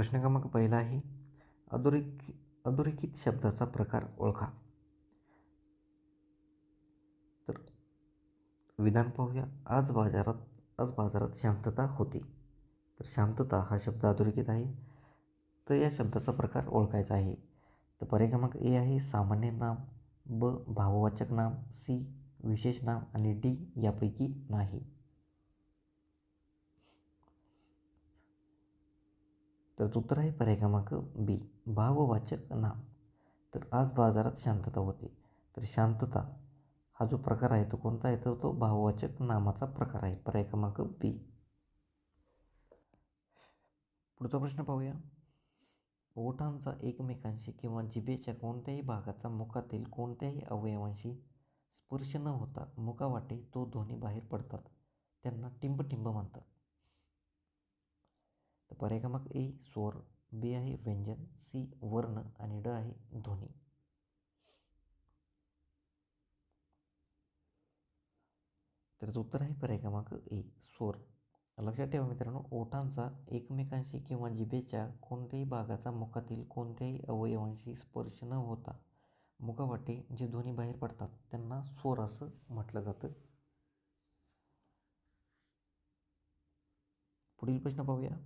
प्रश्न क्रमांक पहिला आहे अधोरेखित अधोरेखित शब्दाचा प्रकार ओळखा. तर विधान पाहूया. आज बाजारात आज बाजारात शांतता होती. तर शांतता हा शब्द अधोरेखित आहे. तर या शब्दाचा प्रकार ओळखायचा आहे. तर पर्याय क्रमांक ए आहे सामान्य नाम ब भाववाचक नाम सी विशेष नाम आणि डी यापैकी नाही. तर उत्तर आहे पर्याय क्रमांक बी भाववाचक नाम. तर आज बाजारात शांतता होती. तर शांतता हा जो प्रकार आहे तो कोणता आहे? तर तो भाववाचक नामाचा प्रकार आहे. पर्याय क्रमांक बी. पुढचा प्रश्न पाहूया. ओठांचा एकमेकांशी किंवा जिभेच्या कोणत्याही भागाचा मुखातील कोणत्याही अवयवांशी स्पर्श न होता मुखावाटे तो ध्वनी बाहेर पडतात. त्यांना टिंबटिंब म्हणतात. तर पर्याय क्रमांक ए स्वर बी आहे व्यंजन सी वर्ण आणि ड आहे ध्वनी. तर उत्तर आहे पर्याय क्रमांक ए स्वर. लक्षात ठेवा मित्रांनो ओठांचा एकमेकांशी किंवा जिभेच्या कोणत्याही भागाचा मुखातील कोणत्याही अवयवांशी स्पर्श न होता मुखावाटे जे ध्वनी बाहेर पडतात त्यांना स्वर असं म्हटलं जातं. पुढील प्रश्न पाहूया.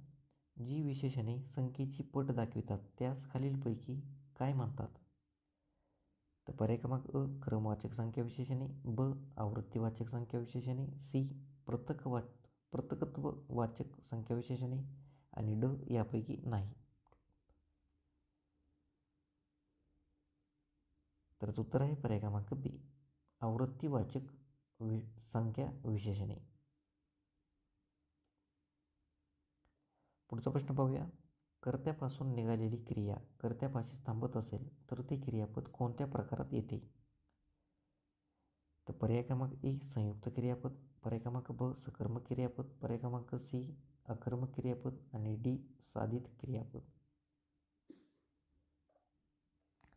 जी विशेषणे संख्येची पट दाखवितात त्यास खालीलपैकी काय म्हणतात? तर पर्याय क्रमांक अ क्रमवाचक संख्या विशेषणे ब आवृत्तीवाचक संख्या विशेषणे सी पृथकवा पृथकत्व वाचक संख्या विशेषणे आणि ड यापैकी नाही. तरच उत्तर आहे पर्याय क्रमांक बी आवृत्तीवाचक वि संख्या विशेषणे. पुढचा प्रश्न पाहूया. कर्त्यापासून निघालेली क्रिया कर्त्यापाशी थांबत असेल तर ते क्रियापद कोणत्या प्रकारात येते? तर पर्याय क्रमांक ए संयुक्त क्रियापद पर्याय क्रमांक ब सकर्मक क्रियापद पर्याय क्रमांक सी अकर्मक क्रियापद आणि डी साधित क्रियापद.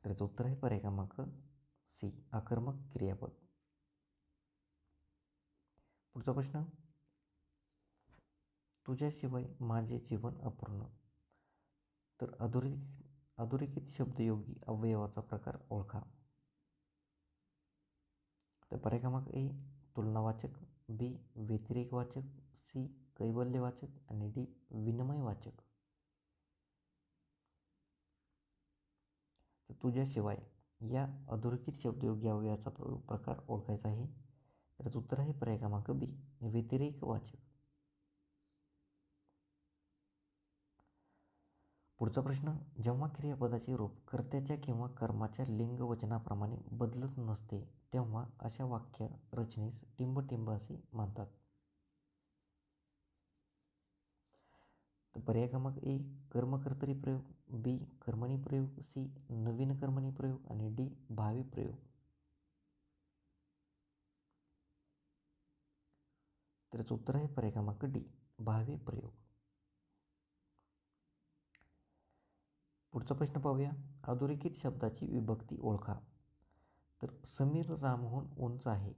त्याचं उत्तर आहे पर्याय क्रमांक सी आकर्मक क्रियापद. पुढचा प्रश्न तुझ्याशिवाय माझे जीवन अपूर्ण. तर अधोरे अधोरेखित शब्दयोगी अवयवाचा प्रकार ओळखा. तर पर्याय ए तुलनावाचक बी व्यतिरेकवाचक सी कैवल्यवाचक आणि डी विनिमयवाचक. तर तुझ्याशिवाय या अधोरेखित शब्दयोगी अवयवाचा प्रकार ओळखायचा आहे. त्याचं उत्तर आहे पर्याय क्रमांक बी व्यतिरेकवाचक. पुढचा प्रश्न जेव्हा क्रियापदाचे रूप कर्त्याच्या किंवा कर्माच्या लिंग वचनाप्रमाणे बदलत नसते तेव्हा अशा वाक्य रचनेस टिंबटिंब असे म्हणतात. तर पर्याय क्रमांक ए कर्मकर्तरी प्रयोग बी कर्मणी प्रयोग सी नवीन कर्मणी प्रयोग आणि डी भावी प्रयोग. तर उत्तर आहे पर्याय क्रमांक डी भावी प्रयोग. पुढचा प्रश्न पाहूया. अधोरेखित शब्दाची विभक्ती ओळखा. तर समीर रामहून उंच आहे.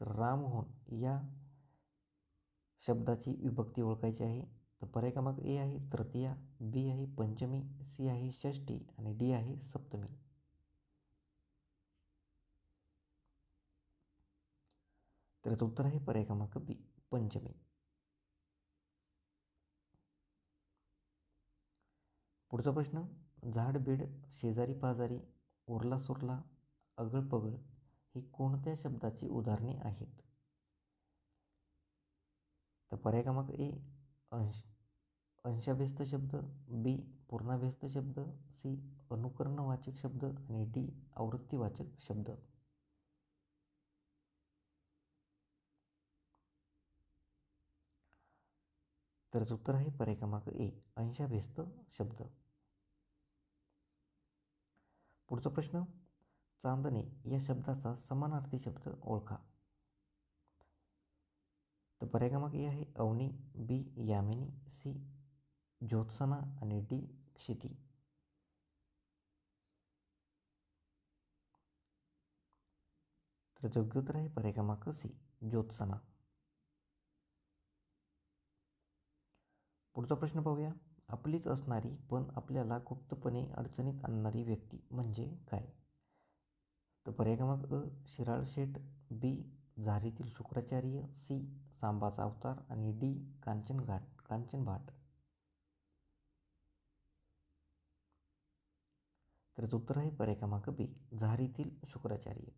तर रामहून या शब्दाची विभक्ती ओळखायची आहे. तर पर्याय क्रमांक ए आहे तृतीया बी आहे पंचमी सी आहे षष्टी आणि डी आहे सप्तमी. त्याचं उत्तर आहे पर्याय क्रमांक बी पंचमी. पुढचा प्रश्न झाडबीड शेजारी पाजारी उरला सुरला अगळपगळ ही कोणत्या शब्दाची उदाहरणे आहेत? तर पर्याय क्रमांक ए अंश. अंशाभ्यस्त शब्द बी पूर्णाभ्यस्त शब्द सी अनुकरणवाचक शब्द आणि डी आवृत्तीवाचक शब्द. तर उत्तर आहे पर्याय क्रमांक ए अंशाभ्यस्त शब्द. पुढचा प्रश्न चांदणे या शब्दाचा समानार्थी शब्द ओळखा. तर पर्याय क्रमांक ए आहे अवनी बी यामिनी सी ज्योत्सना आणि डी क्षिती. तर योग्य उत्तर आहे पर्याय क्रमांक सी ज्योत्सना. पुढचा प्रश्न पाहूया. आपलीच असणारी पण आपल्याला गुप्तपणे अडचणीत आणणारी व्यक्ती म्हणजे काय? तर पर्याय क्रमांक अ शिराळ शेठ बी झारीतील शुक्राचार्य सी सांबाचा अवतार आणि डी कांचन घाट कांचन भाट. तर उत्तर आहे पर्याय क्रमांक बी झारीतील शुक्राचार्य.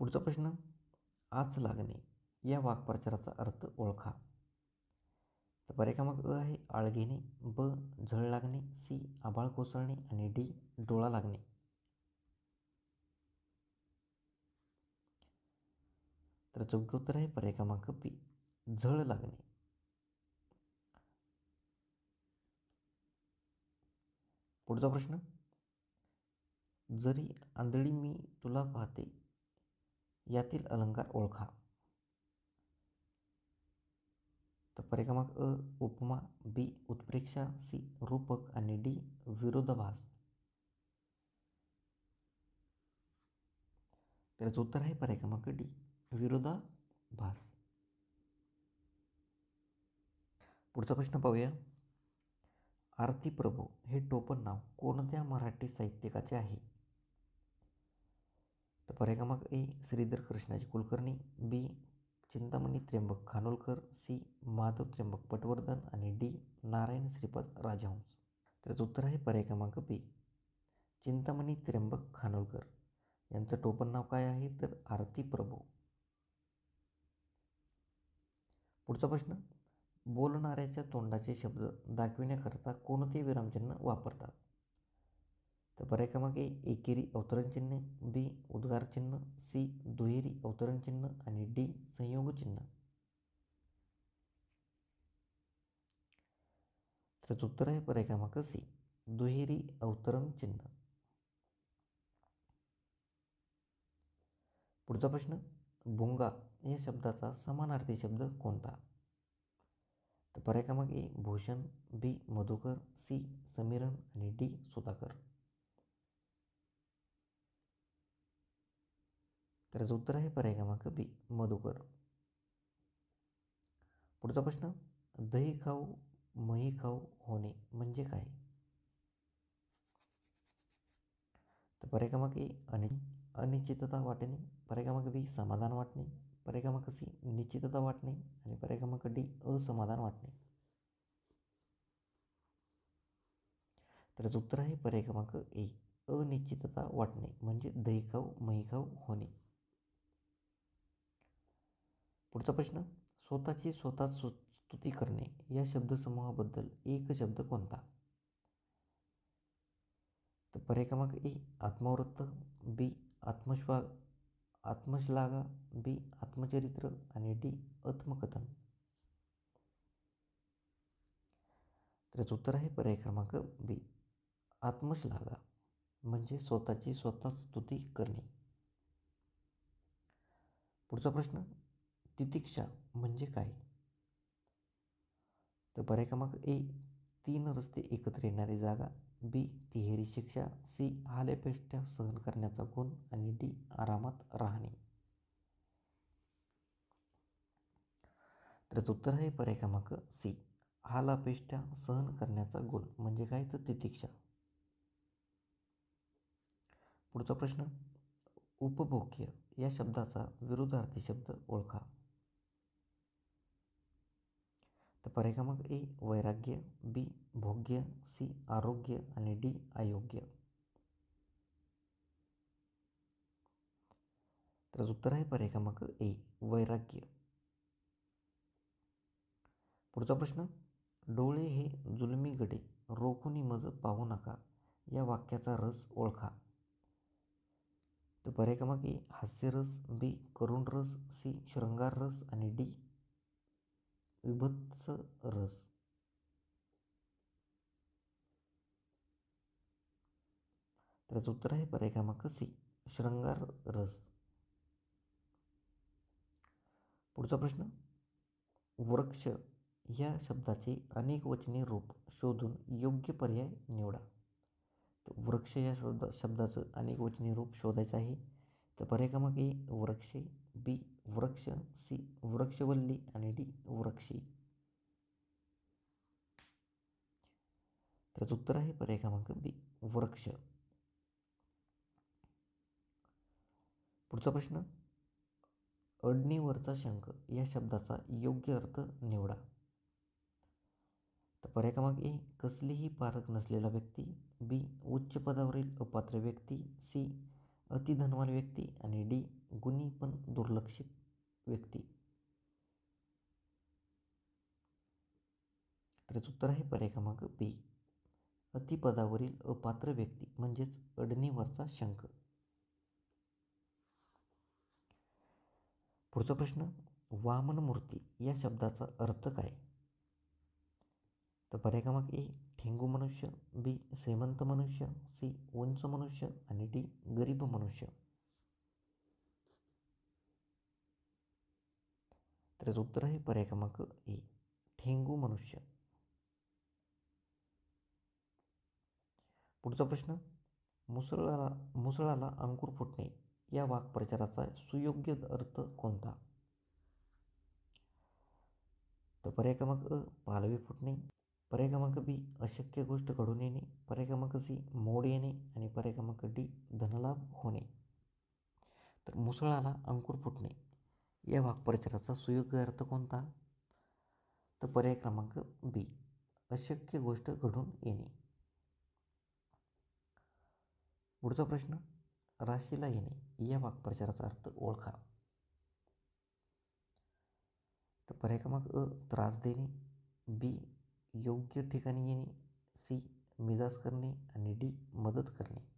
पुढचा प्रश्न आच लागणे. या वाक्प्रचाराचा अर्थ ओळखा. तर पर्याय मग अ आहे आळ घेणे ब झळ लागणे सी आभाळ कोसळणे आणि डी डोळा लागणे. तर योग्य उत्तर आहे पर्याय क्रमांक पी झळ लागणे. पुढचा प्रश्न जरी आंधळी मी तुला पाहते यातील अलंकार ओळखा. तर अ उपमा बी उत्प्रेक्षा सी रूपक आणि डी विरोधाभास. त्याचं उत्तर आहे पर्याय क्रमांक डी विरोधाभास. पुढचा प्रश्न पाहूया. आरती प्रभू हे टोपण नाव कोणत्या मराठी साहित्यिकाचे आहे? तर पर्याय क्रमांक A Shridhar Krishnaji Kulkarni B Chintamani Trimbak Khanolkar C. Madhav Trimbak Patwardhan आणि डी. नारायण श्रीपद राजहंस. त्याचं उत्तर आहे पर्याय क्रमांक बी. चिंतामणी त्र्यंबक खानोलकर. यांचं टोपण नाव काय आहे? तर आरती प्रभू. पुढचा प्रश्न. बोलणाऱ्याच्या तोंडाचे शब्द दाखविण्याकरता कोणते विरामचिन्ह वापरतात? तर पर्याय क्रमांक ए एकेरी अवतरणचिन्ह बी उद्गार चिन्ह सी दुहेरी अवतरणचिन्ह आणि डी संयोग चिन्ह त्याचं उत्तर आहे पर्याय क्रमांक सी दुहेरी अवतरण चिन्ह पुढचा प्रश्न भुंगा या शब्दाचा समानार्थी शब्द कोणता? तर पर्याय क्रमांक A Bhushan B Madhukar C Sameeran आणि डी सुधाकर. तर उत्तर आहे पर्याय क्रमांक बी मधुकर. पुढचा प्रश्न दही खाऊ मही खाऊ होणे म्हणजे काय? तर पर्याय क्रमांक ए अनि अनिश्चितता वाटणे. पर्याय क्रमांक बी समाधान वाटणे. पर्याय क्रमांक सी निश्चितता वाटणे. आणि पर्याय क्रमांक डी असमाधान वाटणे. तर उत्तर आहे पर्याय क्रमांक ए अनिश्चितता वाटणे म्हणजे दही खाऊ मही खाऊ होणे. पुढचा प्रश्न स्वतःची स्वतः स्तुती करणे या शब्दसमूहाबद्दल एक शब्द कोणता? तर पर्याय क्रमांक ए आत्मवृत्त बी आत्मश्वा आत्मश्लाघा बी आत्मचरित्र आणि डी आत्मकथन. तर याचं उत्तर आहे पर्याय क्रमांक बी आत्मश्लाघा म्हणजे स्वतःची स्वतः स्तुती करणे. पुढचा प्रश्न तितिक्षा म्हणजे काय? तर पर्याय क्रमांक ए तीन रस्ते एकत्र येणारी जागा. बी तिहेरी शिक्षा. सी हालेपेष्ट्या सहन करण्याचा गुण. आणि डी आरामात राहणे. तर उत्तर आहे पर्याय क्रमांक सी हालापेष्ट्या सहन करण्याचा गुण. म्हणजे काय? तर तितिक्षा. पुढचा प्रश्न उपभोग्य या शब्दाचा विरुद्धार्थी शब्द ओळखा तर पर्याय ए वैराग्य बी भोग्य सी आरोग्य आणि डी अयोग्य. तर उत्तर आहे पर्याय क्रमांक ए वैराग्य. पुढचा प्रश्न डोळे हे जुलमी गडे रोखुनी मज पाहू नका या वाक्याचा रस ओळखा. तर पर्याय क्रमांक ए हास्यरस बी करुण रस सी शृंगार रस आणि डी विभत्स रस. त्याचं उत्तर आहे पर्याय क्रमांक सी शृंगार रस. पुढचा प्रश्न वृक्ष या शब्दाचे अनेक वचने रूप शोधून योग्य पर्याय निवडा. तर वृक्ष या शब्द शब्दाचं अनेक वचने रूप शोधायचं आहे. तर पर्याय क्रमांक ए वृक्षे बी वृक्ष सी वृक्षवल्ली आणि डी वृक्षी. त्याचं उत्तर आहे पर्याय क्रमांक बी वृक्ष. पुढचा प्रश्न अडणीवरचा शंख या शब्दाचा योग्य अर्थ निवडा. तर पर्याय क्रमांक ए कसलीही पारख नसलेला व्यक्ती बी उच्च पदावरील अपात्र व्यक्ती सी अतिधनवान व्यक्ती आणि डी गुणी पण दुर्लक्षित व्यक्ती. तर याचं उत्तर आहे पर्याय क्रमांक बी अतिपदावरील अपात्र व्यक्ती म्हणजेच अडणीवरचा शंख. पुढचा प्रश्न वामन मूर्ती या शब्दाचा अर्थ काय? तर पर्याय क्रमांक ए ठेंगू मनुष्य बी श्रीमंत मनुष्य सी उंच मनुष्य आणि डी गरीब मनुष्य. त्याचं उत्तर आहे पर्याय क्रमांक ए ठेंगू मनुष्य. पुढचा प्रश्न मुसळाला मुसळाला अंकुर फुटणे या वाक्प्रचाराचा सुयोग्य अर्थ कोणता? तर पर्याय क्रमांक अ पालवी फुटणे. पर्याय क्रमांक बी अशक्य गोष्ट घडून येणे. पर्याय क्रमांक सी मोड येणे. आणि पर्याय क्रमांक डी धनलाभ होणे. तर मुसळाला अंकुर फुटणे. या वाक्प्रचाराचा सुयोग्य अर्थ कोणता? तर पर्याय क्रमांक बी. अशक्य गोष्ट घडून येणे. पुढचा प्रश्न राशीला येणे या वाक्प्रचाराचा अर्थ ओळखा. तर पर्याय क्रमांक अ त्रास देणे. बी योग्य ठिकाणी येणे. सी मिजाज करणे. आणि डी मदत करणे.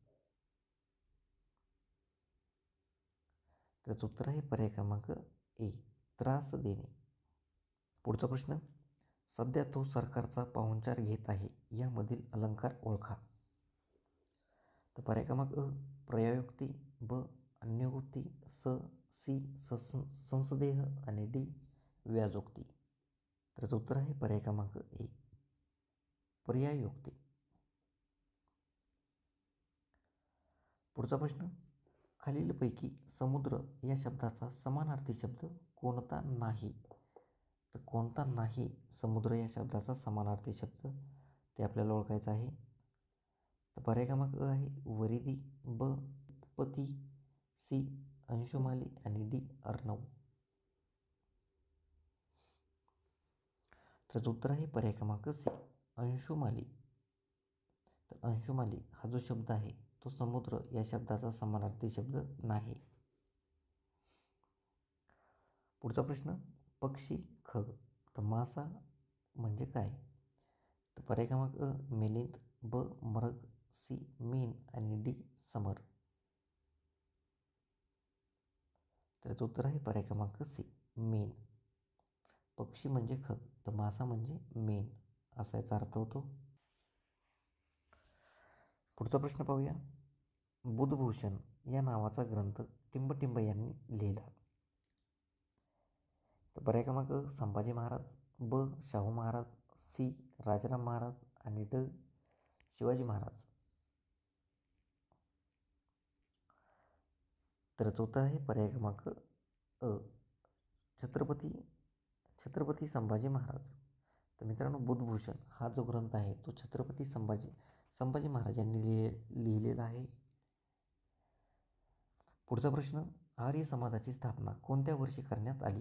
त्याचं उत्तर आहे पर्याय क्रमांक ए त्रास देणे. पुढचा प्रश्न सध्या तो सरकारचा पाहुणचार घेत आहे यामधील अलंकार ओळखा. तर पर्याय क्रमांक अ प्रयोक्ती ब अन्योक्ती स सी सस संसदेह आणि डी व्याजोक्ती. त्याचं उत्तर आहे पर्याय क्रमांक ए पर्यायोक्ती. पुढचा प्रश्न खालीलपैकी समुद्र या शब्दाचा समानार्थी शब्द कोणता नाही. तर कोणता नाही समुद्र या शब्दाचा समानार्थी शब्द? ते आपल्याला ओळखायचं आहे. तर पर्याय क्रमांक अ आहे. वरिदी ब पती सी अंशुमाली आणि डी अर्णव. त्याचं उत्तर आहे पर्याय क्रमांक सी अंशुमाली. तर अंशुमाली हा जो शब्द आहे तो समुद्र या शब्दाचा समानार्थी शब्द नाही. पुढचा प्रश्न पक्षी खग. तर मासा म्हणजे काय? तर पर्याय क्रमांक मेलिंद ब मरग सी मीन आणि डी समर. त्याचं उत्तर आहे पर्याय क्रमांक सी मेन. पक्षी म्हणजे खग तर मासा म्हणजे मेन. असा याचा अर्थ होतो. पुढचा प्रश्न पाहूया. बुधभूषण या नावाचा ग्रंथ टिंबटिंब यांनी लिहिला. तर पर्याय क्रमांक संभाजी महाराज ब. शाहू महाराज सी. राजाराम महाराज आणि ड. शिवाजी महाराज. तर चौथा आहे पर्याय क्रमांक अ. छत्रपती छत्रपती संभाजी महाराज. तर मित्रांनो बुधभूषण हा जो ग्रंथ आहे तो छत्रपती संभाजी संभाजी महाराज यांनी लिहि लिहिलेला आहे. पुढचा प्रश्न आर्य समाजाची स्थापना कोणत्या वर्षी करण्यात आली?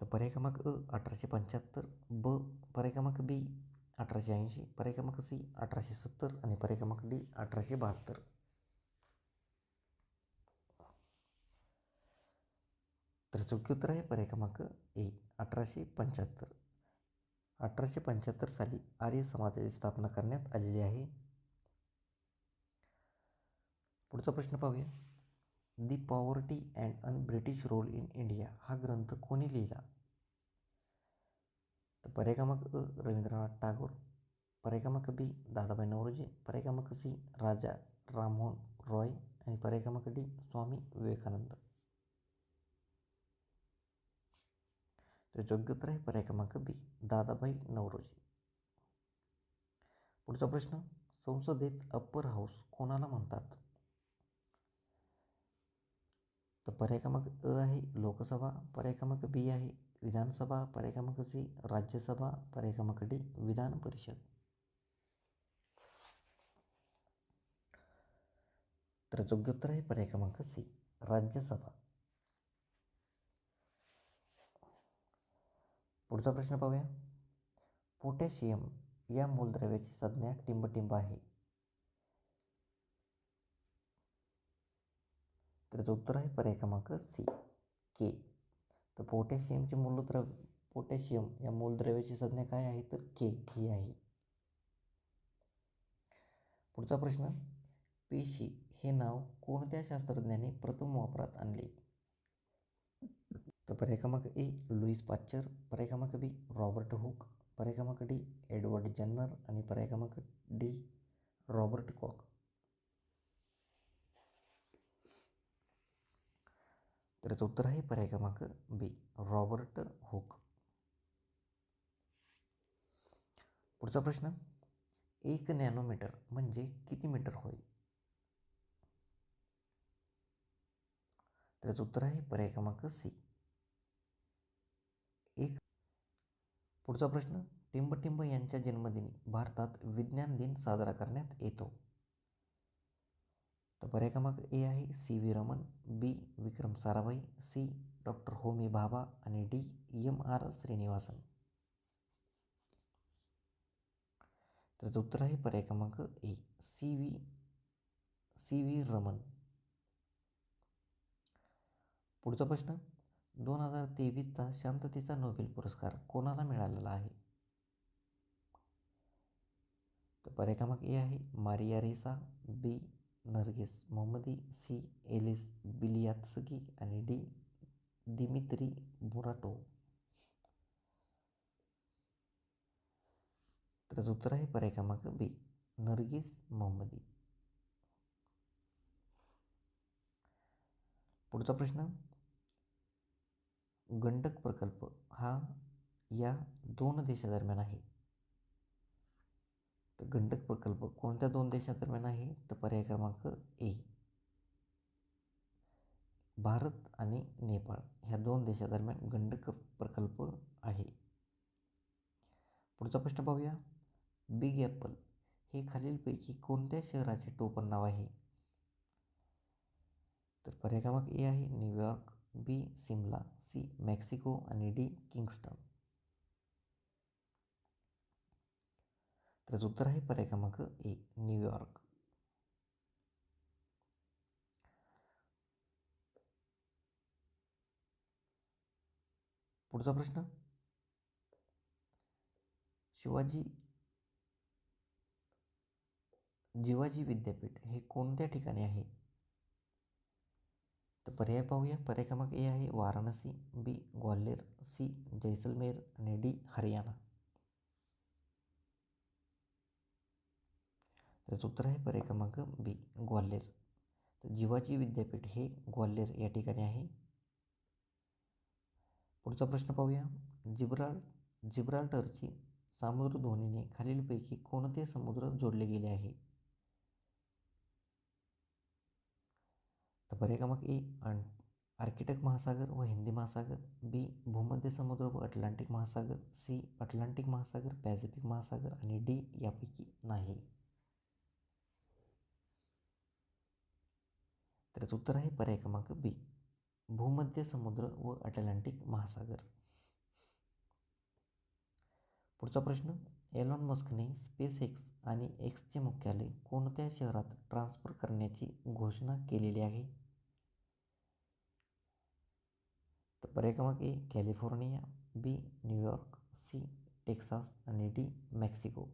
तर पर्याय क्रमांक अ अठराशे पंच्याहत्तर ब पर्याय क्रमांक बी अठराशे ऐंशी पर्याय क्रमांक सी अठराशे सत्तर आणि पर्याय क्रमांक डी अठराशे बहात्तर. तर चौकी उत्तर आहे पर्याय क्रमांक ए अठराशे पंच्याहत्तर. अठराशे पंच्याहत्तर साली आर्य समाजाची स्थापना करण्यात आलेली आहे. पुढचा प्रश्न पाहूया. The poverty and un British rule in India हा ग्रंथ कोणी लिहिला? तर पर्याय क्रमांक अ रवींद्रनाथ टागोर पर्याय क्रमांक बी दादाबाई नवरोजी पर्याय क्रमांक सी राजा राममोहन रॉय आणि पर्याय क्रमांक डी स्वामी विवेकानंद. तर योग्य उत्तर आहे पर्याय क्रमांक बी दादाबाई नवरोजी. पुढचा प्रश्न संसदेत अप्पर हाऊस कोणाला म्हणतात तर पर्याय क्रमांक अ आहे लोकसभा पर्याय क्रमांक बी आहे विधानसभा पर्याय क्रमांक सी राज्यसभा पर्याय क्रमांक डी विधान परिषद. तर योग्य उत्तर आहे पर्याय क्रमांक सी राज्यसभा. पुढचा प्रश्न पाहूया. पोटॅशियम या मूलद्रव्याची संज्ञा टिंबटिंब आहे. त्याचं उत्तर आहे पर्याय क्रमांक सी के तर पोटॅशियमचे मूलद्रव पोटॅशियम या मूलद्रव्याची संज्ञा काय आहे? तर के ही आहे. पुढचा प्रश्न पेशी हे नाव कोणत्या शास्त्रज्ञाने प्रथम वापरात आणले? तर पर्याय क्रमांक ए लुईस पाच्चर पर्याय क्रमांक बी रॉबर्ट हुक पर्याय क्रमांक डी एडवर्ड जन्नर आणि पर्याय क्रमांक डी रॉबर्ट कॉक. तर याचं उत्तर आहे पर्याय क्रमांक बी रॉबर्ट हुक. पुढचा प्रश्न एक नॅनोमीटर म्हणजे किती मीटर होय? तर याचं उत्तर आहे पर्याय क्रमांक सी. एक. पुढचा प्रश्न टिंबटिंब यांच्या जन्मदिनी भारतात विज्ञान दिन साजरा करण्यात येतो. पर्याय क्रमांक ए आहे C V Raman B Vikram Sarabhai C doctor Homi Bhabha आणि डी एम आर श्रीनिवासन. त्याचं उत्तर आहे पर्याय क्रमांक A C V C V Raman. पुढचा प्रश्न दोन हजार तेवीसचा शांततेचा नोबेल पुरस्कार कोणाला मिळालेला आहे? तर पर्याय क्रमांक ए आहे Maria Ressa B Narges Mohammadi C. Ales Bialiatski आणि डी. दिमित्री बुराटो. तर त्याचं उत्तर आहे पर्याय क्रमांक बी नर्गिस मोहम्मदी. पुढचा प्रश्न गंडक प्रकल्प हा या दोन देशादरम्यान आहे. तर गंडक प्रकल्प कोणत्या दोन देशादरम्यान आहे? तर पर्याय क्रमांक ए. भारत आणि नेपाळ ह्या दोन देशादरम्यान गंडक प्रकल्प आहे. पुढचा प्रश्न पाहूया. बिग ॲपल हे खालीलपैकी कोणत्या शहराचे टोपण नाव आहे? तर पर्याय क्रमांक ए आहे New York B Shimla C Mexico आणि डी किंगस्टन. त्याचं उत्तर आहे पर्याय क्रमांक ए न्यूयॉर्क पुढचा प्रश्न. शिवाजी जिवाजी विद्यापीठ हे कोणत्या ठिकाणी आहे? तर पर्याय पाहूया. पर्याय क्रमांक ए आहे वाराणसी बी ग्वाल्हेर सी जैसलमेर आणि डी हरियाणा. त्याचं उत्तर आहे पर्याय क्रमांक बी ग्वाल्हेर. तर जिवाजी विद्यापीठ हे ग्वाल्हेर या ठिकाणी आहे. पुढचा प्रश्न पाहूया. जिब्राल जिब्राल्टरची सामुद्रधुनीने खालीलपैकी कोणते समुद्र जोडले गेले आहे? तर पर्याय क्रमांक ए आर्किटेक महासागर व हिंदी महासागर. बी भूमध्य समुद्र व अटलांटिक महासागर. सी अटलांटिक महासागर पॅसिफिक महासागर आणि डी यापैकी नाही. त्याचं उत्तर आहे पर्याय क्रमांक बी भूमध्य समुद्र व अटलांटिक महासागर. पुढचा प्रश्न एलॉन मस्कने स्पेस एक्स आणि एक्सचे मुख्यालय कोणत्या शहरात ट्रान्स्फर करण्याची घोषणा केलेली आहे? तर पर्याय क्रमांक A California B New York C Texas आणि डी मेक्सिको.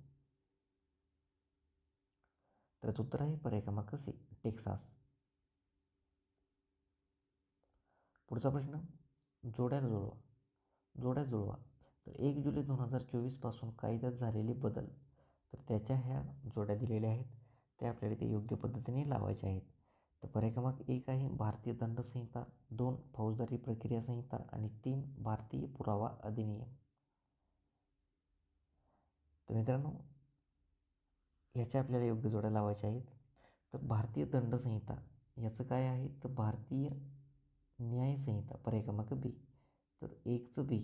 तर उत्तर आहे पर्याय क्रमांक सी टेक्सास. पुढचा प्रश्न. जोड्या जुळवा. जोड्या जुळवा. तर एक जुलै दोन हजार चोवीसपासून कायद्यात झालेले बदल. तर त्याच्या ह्या जोड्या दिलेल्या आहेत. त्या आपल्याला ते योग्य पद्धतीने लावायच्या आहेत. तर पर्याय क्रमांक एक आहे भारतीय दंड संहिता दोन फौजदारी प्रक्रिया संहिता आणि तीन भारतीय पुरावा अधिनियम. तर मित्रांनो ह्याच्या आपल्याला योग्य जोड्या लावायच्या आहेत. तर भारतीय दंड संहिता याचं काय आहे? तर भारतीय न्यायसंहिता पर्याय क्रमांक बी. तर एकचं बी.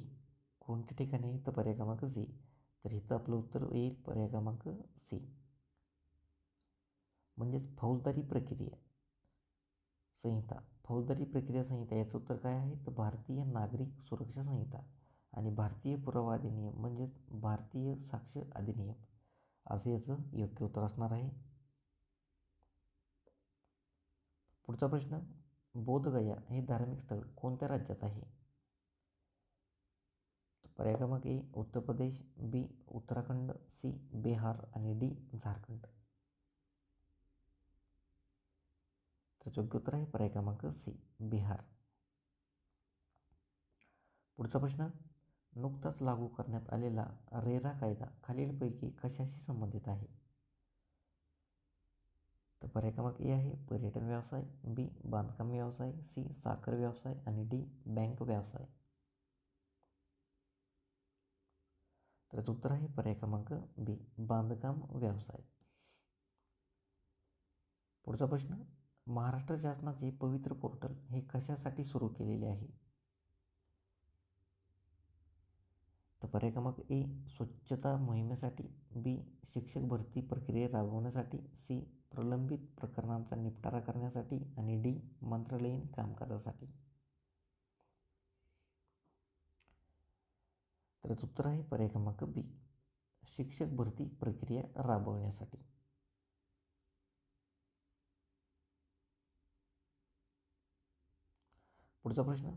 कोणत्या ठिकाणी आहे? तर पर्याय क्रमांक सी तर इथं आपलं उत्तर येईल पर्याय क्रमांक सी. म्हणजेच फौजदारी प्रक्रिया. संहिता. फौजदारी प्रक्रिया संहिता याचं उत्तर काय आहे? तर भारतीय नागरिक सुरक्षा संहिता आणि भारतीय पुरावा अधिनियम म्हणजेच भारतीय साक्ष अधिनियम. असं याचं योग्य उत्तर असणार आहे. पुढचा प्रश्न. बोधगया हे धार्मिक स्थळ कोणत्या राज्यात आहे? पर्याय क्रमांक A Uttar Pradesh B Uttarakhand C Bihar आणि डी झारखंड. तर योग्य उत्तर आहे पर्याय क्रमांक सी बिहार. पुढचा प्रश्न नुकताच लागू करण्यात आलेला रेरा कायदा खालीलपैकी कशाशी संबंधित आहे? पर्याक्रमांक पर्याय क्रमांक ए आहे. पर्यटन व्यवसाय बी बांधकाम व्यवसाय सी साखर व्यवसाय आणि डी बँक व्यवसाय. तर उत्तर आहे पर्याय क्रमांक बी बांधकाम व्यवसाय. पुढचा प्रश्न महाराष्ट्र शासनाचे पवित्र पोर्टल हे कशासाठी सुरू केलेले आहे? तर पर्याय क्रमांक ए स्वच्छता मोहिमेसाठी बी शिक्षक भरती प्रक्रिया राबवण्यासाठी सी प्रलंबित प्रकरणांचा निपटारा करण्यासाठी आणि डी मंत्रालयीन कामकाजासाठी. तर उत्तर आहे पर्याय क्रमांक बी शिक्षक भरती प्रक्रिया राबवण्यासाठी. पुढचा प्रश्न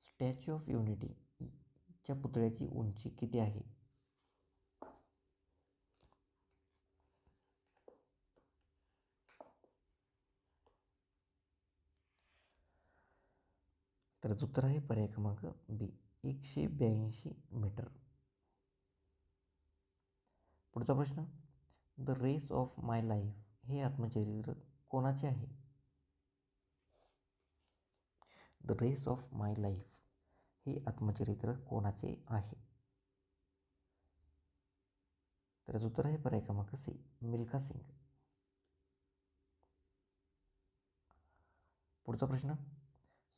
स्टॅच्यू ऑफ युनिटी च्या पुतळ्याची उंची किती आहे? तर उत्तर आहे पर्याय क्रमांक बी एकशे ब्याऐंशी मीटर. पुढचा प्रश्न the race of my life हे आत्मचरित्र कोणाचे आहे? The race of my life हे आत्मचरित्र कोणाचे आहे? तर उत्तर आहे पर्याय क्रमांक सी मिल्खा सिंग. पुढचा प्रश्न.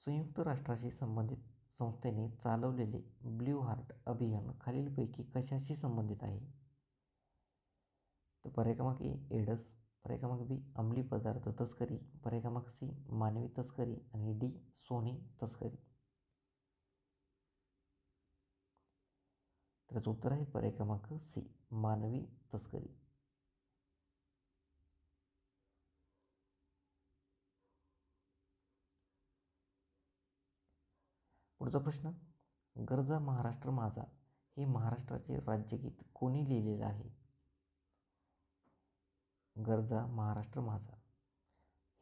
संयुक्त राष्ट्राशी संबंधित संस्थेने चालवलेले ब्ल्यू हार्ट अभियान खालीलपैकी कशाशी संबंधित आहे? तर पर्याय क्रमांक ए एडस. पर्याय क्रमांक बी अंमली पदार्थ तस्करी. पर्याय क्रमांक सी मानवी तस्करी. आणि डी सोने तस्करी. त्याचं उत्तर आहे पर्याय क्रमांक सी मानवी तस्करी. पुढचा प्रश्न गरजा महाराष्ट्र माझा हे महाराष्ट्राचे राज्यगीत कोणी लिहिलेलं आहे? गरजा महाराष्ट्र माझा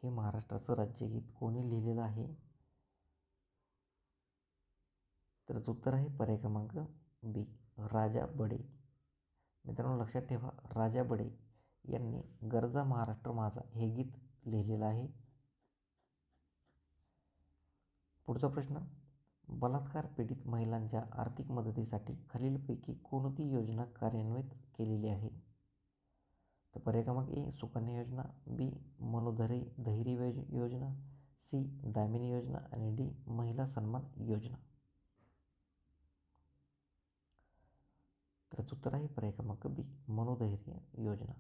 हे महाराष्ट्राचं राज्यगीत कोणी लिहिलेलं आहे? तर उत्तर आहे पर्याय क्रमांक बी राजा बडे. मित्रांनो लक्षात ठेवा राजा बडे यांनी गरजा महाराष्ट्र माझा हे गीत लिहिलेलं आहे. पुढचा प्रश्न बलात्कार पीडित महिलांच्या आर्थिक मदतीसाठी खालीलपैकी कोणती योजना कार्यान्वित केलेली आहे? तर पर्याय क्रमांक ए सुकन्या योजना बी मनोधरी धैर्य योजना सी दामिनी योजना आणि डी महिला सन्मान योजना. तर उत्तर आहे पर्याय क्रमांक बी मनोधैर्य योजना.